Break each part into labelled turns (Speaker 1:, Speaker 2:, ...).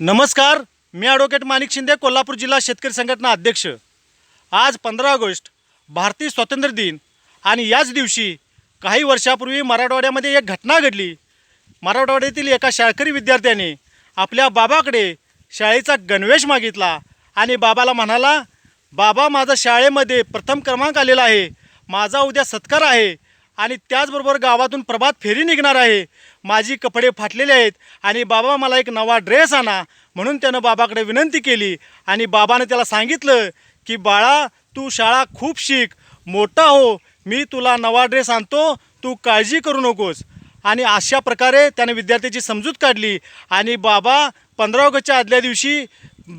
Speaker 1: नमस्कार मी ॲडव्होकेट माणिक शिंदे कोल्हापूर जिल्हा शेतकरी संघटना अध्यक्ष. आज पंधरा ऑगस्ट भारतीय स्वातंत्र्य दिन आणि याच दिवशी काही वर्षापूर्वी मराठवाड्यामध्ये एक घटना घडली. मराठवाड्यातील एका शाळकरी विद्यार्थ्याने आपल्या बाबाकडे शाळेचा गणवेश मागितला आणि बाबाला म्हणाला बाबा माझा शाळेमध्ये प्रथम क्रमांक आलेला आहे. माझा उद्या सत्कार आहे आणि त्याचबरोबर गावातून प्रभात फेरी निघणार आहे. माझी कपडे फाटलेले आहेत आणि बाबा मला एक नवा ड्रेस आणा म्हणून त्यानं बाबाकडे विनंती केली. आणि बाबानं त्याला सांगितलं की बाळा तू शाळा खूप शिक मोठा हो मी तुला नवा ड्रेस आणतो तू काळजी करू नकोस. आणि अशा प्रकारे त्याने विद्यार्थ्याची समजूत काढली. आणि बाबा पंधरा ऑगस्टच्या आदल्या दिवशी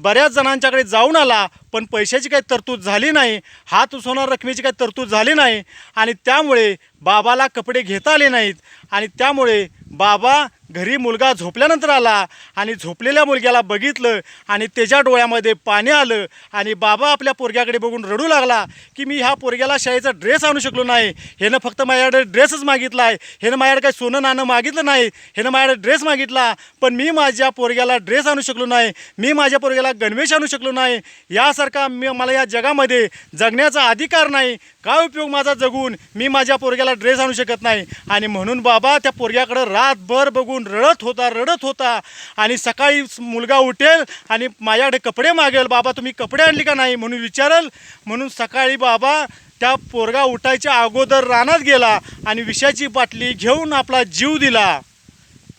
Speaker 1: बऱ्याच जणांच्याकडे जाऊन आला पण पैशाची काही तरतूद झाली नाही हात उसवणार रकमेची काही तरतूद झाली नाही. आणि त्यामुळे बाबाला कपडे घेता आले नाहीत. आणि त्यामुळे बाबा घरी मुलगा झोपल्यानंतर आला आणि झोपलेल्या मुलग्याला बघितलं आणि त्याच्या डोळ्यामध्ये पाणी आलं आणि बाबा आपल्या पोरग्याकडे बघून रडू लागला की मी ह्या पोरग्याला शाळेचा ड्रेस आणू शकलो नाही. ह्यानं फक्त माझ्याकडे ड्रेसच मागितला आहे ह्यानं माझ्याकडे काही सोनं नाणं मागितलं नाही. ह्यानं माझ्याकडे ड्रेस मागितला. पण मी माझ्या पोरग्याला ड्रेस आणू शकलो नाही. मी माझ्या पोरग्याला गणवेश आणू शकलो नाही. यासारखा मी मला या जगामध्ये जगण्याचा अधिकार नाही. काय उपयोग माझा जगून मी माझ्या पोरग्याला ड्रेस आणू शकत नाही. आणि म्हणून बाबा त्या पोरग्याकडं रातभर बघून रडत होता रडत होता. आणि सकाळी मुलगा उठेल आणि माझ्याकडे कपडे मागेल बाबा तुम्ही कपडे आणले का नाही? म्हणून विचारेल. म्हणून सकाळी बाबा त्या पोरगा उठायच्या अगोदर रानात गेला आणि विषाची बाटली घेऊन आपला जीव दिला.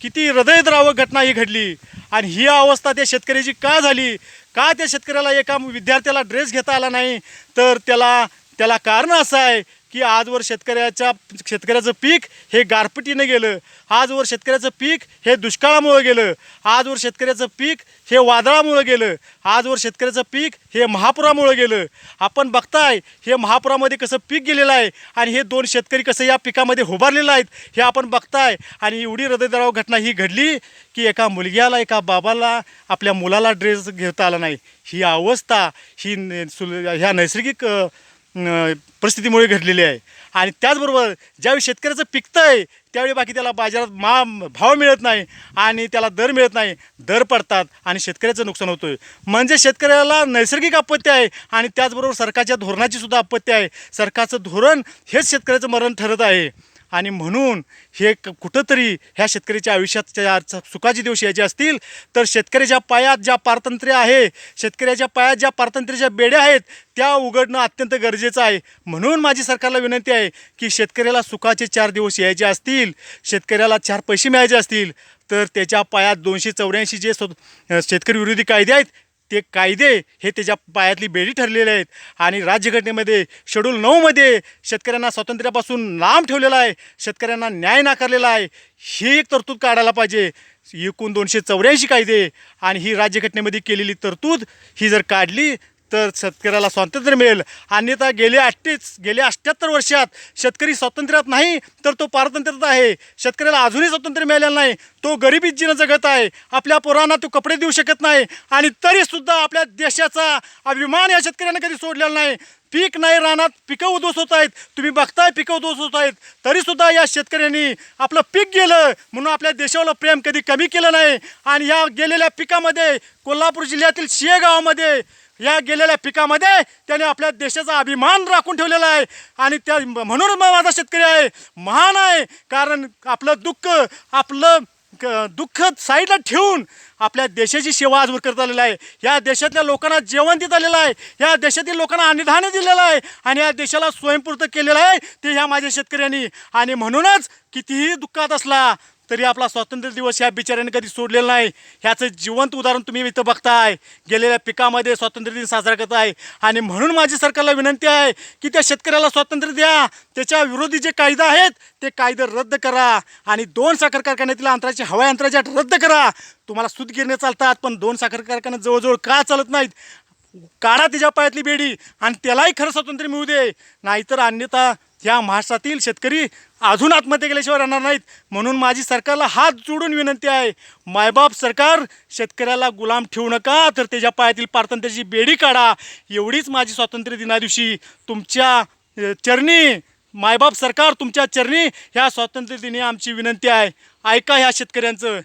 Speaker 1: किती हृदयद्रावक घटना ही घडली. आणि ही अवस्था त्या शेतकऱ्याची का झाली? का त्या शेतकऱ्याला एका विद्यार्थ्याला ड्रेस घेता आला नाही? तर त्याला त्याला कारण असं आहे की आजवर शेतकऱ्याच्या शेतकऱ्याचं पीक हे गारपिटीनं गेलं. आजवर शेतकऱ्याचं पीक हे दुष्काळामुळं गेलं. आजवर शेतकऱ्याचं पीक हे वादळामुळं गेलं. आजवर शेतकऱ्याचं पीक हे महापुरामुळं गेलं. आपण बघताय हे महापुरामध्ये कसं पीक गेलेलं आहे आणि हे दोन शेतकरी कसं या पिकामध्ये उभारलेलं आहेत हे आपण बघताय. आणि एवढी हृदयद्रावक घटना ही घडली की एका मुलग्याला एका बाबाला आपल्या मुलाला ड्रेस घेता आला नाही. ही अवस्था ही न- सुल ह्या नैसर्गिक परिस्थितीमुळे घडलेली आहे. आणि त्याचबरोबर ज्यावेळी शेतकऱ्याचं पिकतं आहे त्यावेळी बाकी त्याला बाजारात मा भाव मिळत नाही आणि त्याला दर मिळत नाही दर पडतात आणि शेतकऱ्याचं नुकसान होतं आहे म्हणजे शेतकऱ्याला नैसर्गिक आपत्ती आहे आणि त्याचबरोबर सरकारच्या धोरणाची सुद्धा आपत्ती आहे. सरकारचं धोरण हेच शेतकऱ्याचं मरण ठरत आहे. आणि म्हणून हे क- कुठंतरी ह्या शेतकऱ्याच्या आयुष्यात सुखाचे दिवस यायचे असतील तर शेतकऱ्याच्या पायात ज्या पारतंत्र्य आहे शेतकऱ्याच्या पायात ज्या पारतंत्र्याच्या बेड्या आहेत त्या उघडणं अत्यंत गरजेचं आहे. म्हणून माझी सरकारला विनंती आहे की शेतकऱ्याला सुखाचे चार दिवस यायचे असतील शेतकऱ्याला चार पैसे मिळायचे असतील तर त्याच्या पायात दोनशे चौऱ्याऐंशी जे स्व शेतकरी विरोधी कायदे आहेत ते कायदे हे त्याच्या पायातली बेडी ठरलेले आहेत. आणि राज्यघटनेमध्ये शेड्यूल नऊमध्ये शेतकऱ्यांना स्वातंत्र्यापासून लांब ठेवलेला आहे. शेतकऱ्यांना न्याय नाकारलेला आहे. ही एक तरतूद काढायला पाहिजे. एकूण दोनशे चौऱ्याऐंशी कायदे. आणि ही राज्यघटनेमध्ये केलेली तरतूद ही जर काढली तर शेतकऱ्याला स्वातंत्र्य मिळेल. अन्यथा गेल्या अठ्ठीस गेल्या अठ्ठ्याहत्तर वर्षात शेतकरी स्वातंत्र्यात नाही तर तो पारतंत्र्यात आहे. शेतकऱ्याला अजूनही स्वातंत्र्य मिळालेलं नाही. तो गरिबीत जीनं जगत आहे. आपल्या पोरांना तो कपडे देऊ शकत नाही. आणि तरीसुद्धा आपल्या देशाचा अभिमान या शेतकऱ्यांना कधी सोडलेला नाही. पीक नाही रानात पिकं उद्ध्वस्त होत आहेत. तुम्ही बघताय पिकं उद्ध्वस्त होत आहेत. तरीसुद्धा या शेतकऱ्यांनी आपलं पीक गेलं म्हणून आपल्या देशाला प्रेम कधी कमी केलं नाही. आणि या गेलेल्या पिकामध्ये कोल्हापूर जिल्ह्यातील शिये गावामध्ये या गेलेल्या पिकामध्ये त्याने आपल्या देशाचा अभिमान राखून ठेवलेला आहे. आणि त्या म्हणून मग माझा शेतकरी आहे. महान आहे. कारण आपलं दुःख आपलं दुःख साईडला ठेवून आपल्या देशाची सेवा आजवर करत आलेला आहे. या देशातल्या लोकांना जेवण देत आलेलं आहे. या देशातील लोकांना अन्नधान्य दिलेलं आहे. आणि या देशाला स्वयंपूर्त केलेलं आहे. ते ह्या माझ्या शेतकऱ्यांनी. आणि म्हणूनच कितीही दुःखात असला तरी आपला स्वातंत्र्य दिवस ह्या बिचाऱ्याने कधी सोडलेला नाही. ह्याचं जिवंत उदाहरण तुम्ही इथं बघताय. गेलेल्या पिकामध्ये स्वातंत्र्य दिन साजरा करत आहे. आणि म्हणून माझी सरकारला विनंती आहे की त्या शेतकऱ्याला स्वातंत्र्य द्या. त्याच्या विरोधी जे कायदा आहेत ते कायदे रद्द करा. आणि दोन साखर कारखान्यातील अंतराची हवाई अंतराच्या अट रद्द करा. तुम्हाला सूतगिरणे चालतात पण दोन साखर कारखाने जवळजवळ का चालत नाहीत? काढा तिच्या पायातली बेडी आणि त्यालाही खरं स्वातंत्र्य मिळू दे. नाहीतर अन्यथा या महाराष्ट्रातील शेतकरी अजून आत्महत्या केल्याशिवाय राहणार नाहीत. म्हणून माझी सरकारला हात जोडून विनंती आहे. मायबाप सरकार शेतकऱ्याला गुलाम ठेवू नका तर त्याच्या पायातील पारतंत्र्याची बेडी काढा. एवढीच माझी स्वातंत्र्य दिनादिवशी तुमच्या चरणी मायबाप सरकार तुमच्या चरणी ह्या स्वातंत्र्य दिनी आमची विनंती आहे. ऐका ह्या शेतकऱ्यांचं.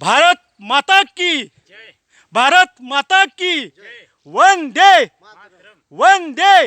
Speaker 1: भारत माता की भारत माता की. वंदे. वंदे.